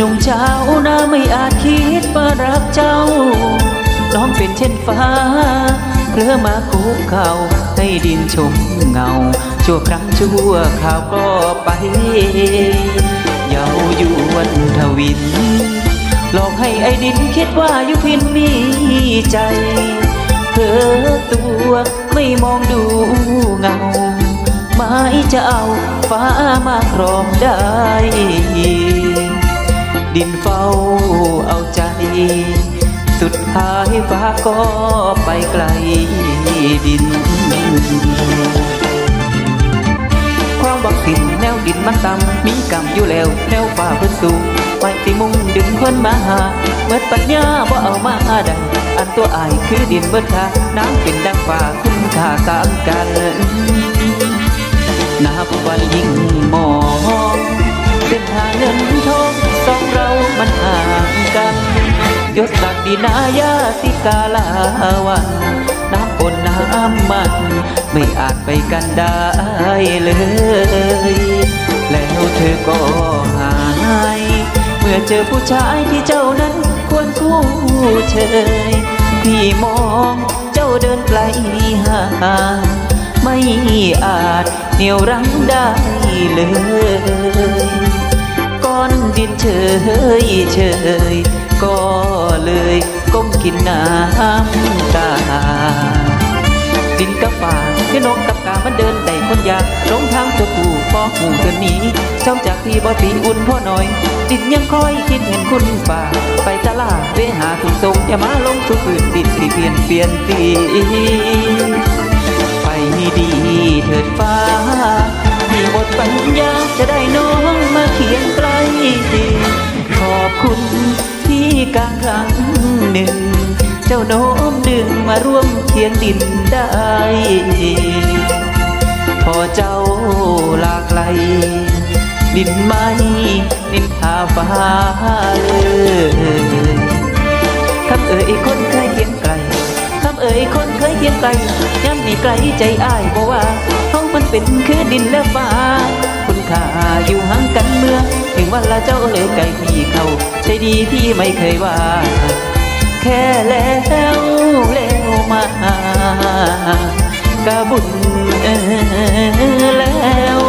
นุ่งเจ้า น้องเป็นเช่นฟ้าเพลือมาคุกเข่าให้ดินชมเงา ชั่วครั้งชั่วข่าวก็ไป เยาวยวนทวิน หลอกให้ไอ้ดินคิดว่ายุพินมีใจเธอตัวไม่มองดูเงา ไม้จะเอาฟ้ามาครองได้ สุดท้ายฟ้าก็ไปไกลดิน ความหวังถิ่นแนวดินมันต่ำมีกรรมอยู่แล้ว แนวฟ้าเพิ่นสูงไปสิมุ่งดึงคนมาหาเมื่อปัญญาบ่เอามาได้อันตัวอายคือดินเบิดค่าน้ำเป็นดังฟ้าคุณค่าสามกันนับวันยิ่งมอง ดินายาสิกาลาวัน น้ำปนน้ำมัน ไม่อาจไปกันได้เลย แล้วเธอก็หายเมื่อเจอผู้ชายที่เจ้านั้นควรคู่เชยพี่มองเจ้าเดินไกลห่างไม่อาจเหนี่ยวรั้งได้เลย อนดินเฉยเฉยก็เลยก้มกินน้ำตาดินกับป่าคือนกกับกามันเดินได้คนยากหลงทางตัวผู้พอหูเธอหนีเจ้าจากที่บ่ตีอุ่นพ่อหน่อย ดินยังคอยคิดเห็นคุณป่า ไปตลาดเวหาถุงทรงอย่ามาลงทุกฝืนดินที่เปลี่ยนเปลี่ยนตีไปดีเถิดฟ้ามีหมดปัญญาจะได้น้อง หนึ่ง เจ้าโน้มดึงมาร่วมเคียงดินได้ พอเจ้าลากไกล ดินไม่นินทาฟ้าเลยคำเอ่ยคนเคยเคียงไกลคำเอ่ยคนเคยเคียงไกลย้ำนี่ไกลใจอ้ายบอกว่าเขามันเป็นคือดินและฟ้าคุณค่าอยู่ห่างกันเมื่อ ถึงวันละเจ้าเลยไกลที่เขาใจดีที่ไม่เคยว่า แค่แล้วเล้วมากะบุญแล้ว